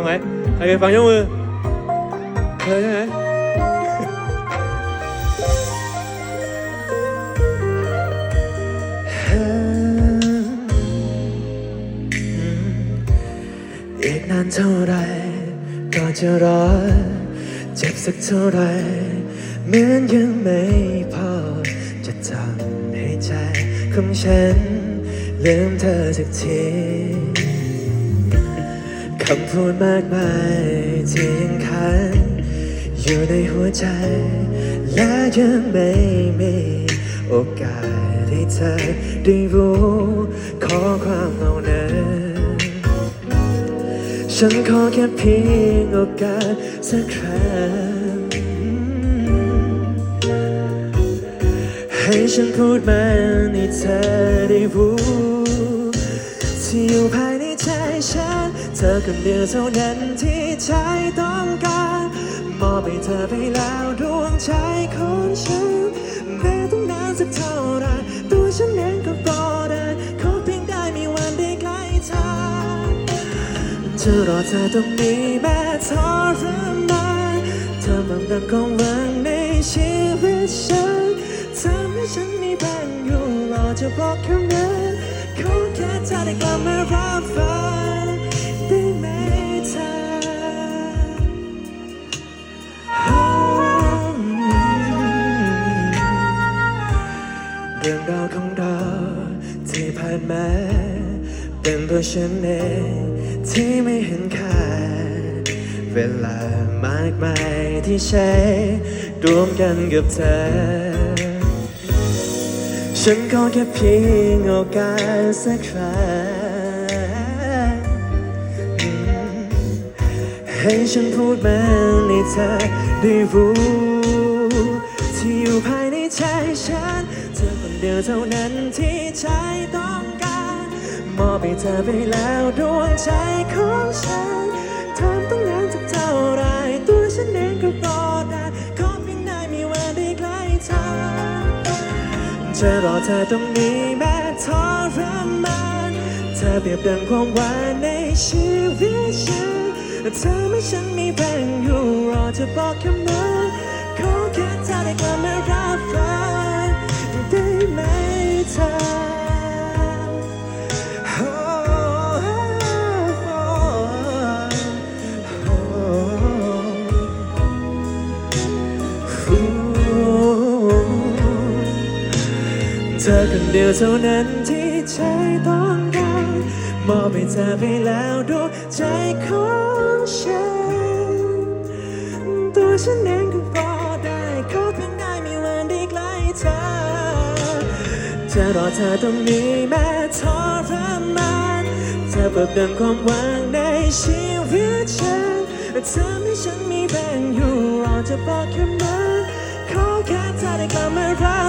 ฟังไหมใครเคยฟังยกมือเคยใช่ไหมอีกนานเท่าไรก็จะรอเจ็บสักเท่าไรเหมือนยังไม่พอ จะทำให้ใจของฉันลืมเธอสักที คำพูดมากมายที่ยังค้างอยู่ในหัวใจ และยังไม่มีโอกาสให้เธอได้รู้ ขอความเหล่านั้นฉันขอแค่เพียงโอกาสสักครั้ง ให้ฉันพูดมันให้เธอได้รู้ ธอคนเดียวเท่านั้นที่ใจต้องการมอบให้เธอไปแล้วดวงใจของฉันแม้ต้องนานสักเท่าไรตัวฉันเองก็รอได้ขอเพียงได้มีวันได้ใกล้เธอจะรอเธอตรงนี้แม้ทรมานเธอมันดังของหวังในชีวิตฉันทำให้ฉันมีแรงอยู่รอจะบอกแค่นั้นขอแค่เธอได้กลับมารับฟัง เรื่องราวของเราที่ผ่านมา เป็นเพราะฉันเองที่ไม่เห็นค่าเวลามากมายที่ใช้รวมกันกับเธอ ฉันขอแค่เพียงโอกาสสักครั้งให้ฉันพูดมาให้เธอได้รู้ที่อยู่ภายในใจฉัน เธอเท่านั้นที่ใจต้องการมอบให้เธอไปแล้วดวงใจของฉันทำต้องนานสักเท่าไรตัวฉันเองก็รอได้ขอเพียงได้มีวันได้ใกล้เธอจะรอเธอตรงนี้แม้ทรมานเธอเปรียบดังความหวานในชีวิตฉันเธอไม่ฉันมีแรงอยู่รอจะบอกคำนั้นขอแค่เธอได้กลับมารับฟัง เธอ เธอคนเดียวเท่านั้นที่ใจต้องการมอบให้เธอไปแล้วดวงใจของฉันตัวฉันเอง จะรอเธอตรงนี้แม้ทรมานเธอเปิดดังความหวังในชีวิตฉันเธอให้ฉันมีแรงอยู่รอจะบอกแค่นั้นขอแค่เธอได้กลับมารัก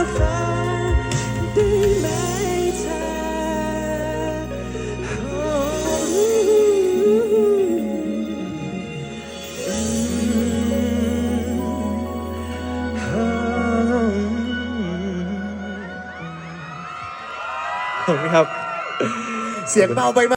ขอบคุณครับ เสียงเบาไปไหม